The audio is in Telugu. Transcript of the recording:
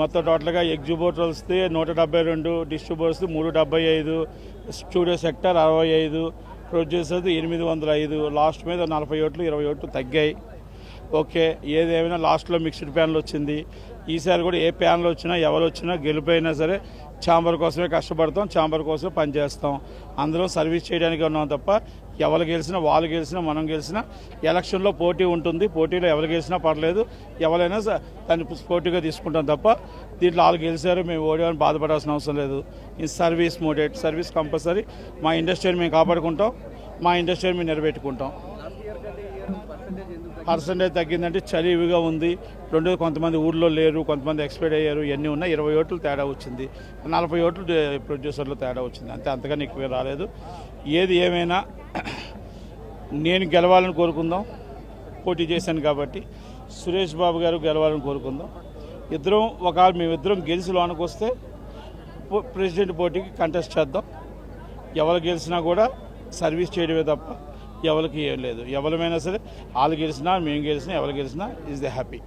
మొత్తం టోటల్గా వస్తే నూట డెబ్బై రెండు డిస్ట్రిబ్యూటర్స్ మూడు డెబ్బై ఐదు స్టూడియో సెక్టర్ అరవై ఐదు ప్రొడ్యూసర్స్ ఎనిమిది వందల ఐదు లాస్ట్ మీద నలభై ఓట్లు ఇరవై ఓట్లు తగ్గాయి. ఓకే ఏదేమైనా లాస్ట్లో మిక్స్డ్ ప్యాన్లు వచ్చింది. ఈసారి కూడా ఏ ప్యాన్లు వచ్చినా ఎవరు వచ్చినా గెలిపోయినా సరే ఛాంబర్ కోసమే కష్టపడతాం ఛాంబర్ కోసమే పనిచేస్తాం అందరం సర్వీస్ చేయడానికి ఉన్నాం తప్ప ఎవరు గెలిచినా వాళ్ళు గెలిచినా మనం గెలిచినా ఎలక్షన్లో పోటీ ఉంటుంది. పోటీలో ఎవరు గెలిచినా పర్లేదు. ఎవరైనా దాన్ని పోటీగా తీసుకుంటాం తప్ప దీంట్లో వాళ్ళు గెలిచారు మేము ఓడివని బాధపడాల్సిన అవసరం లేదు. ఈ సర్వీస్ మోడేట్ సర్వీస్ కంపల్సరీ మా ఇండస్ట్రీని మేము కాపాడుకుంటాం మా ఇండస్ట్రీని మేము నిలబెట్టుకుంటాం. పర్సంటేజ్ తగ్గిందంటే చలి ఇవిగా ఉంది. రెండు కొంతమంది ఊళ్ళో లేరు కొంతమంది ఎక్స్పైర్ అయ్యారు ఇవన్నీ ఉన్నాయి ఇరవై ఓట్లు తేడా వచ్చింది. నలభై ఓట్లు ప్రొడ్యూసర్లు ప్రొడ్యూసర్లో తేడా వచ్చింది. అంతే అంతగా నీకు రాలేదు. ఏది ఏమైనా నేను గెలవాలని కోరుకుందాం. పోటీ చేశాను కాబట్టి సురేష్ బాబు గారు గెలవాలని కోరుకుందాం. ఇద్దరం ఒకవేళ మేమిద్దరం గెలిచి లోనికి వస్తే ప్రెసిడెంట్ పోటీకి కంటెస్ట్ చేద్దాం. ఎవరు గెలిచినా కూడా సర్వీస్ చేయడమే తప్ప ఎవరికి ఏం లేదు. ఎవరమైనా సరే వాళ్ళు గెలిచినా మేము గెలిచినా ఎవరు గెలిచినా ఈజ్ ద హ్యాపీ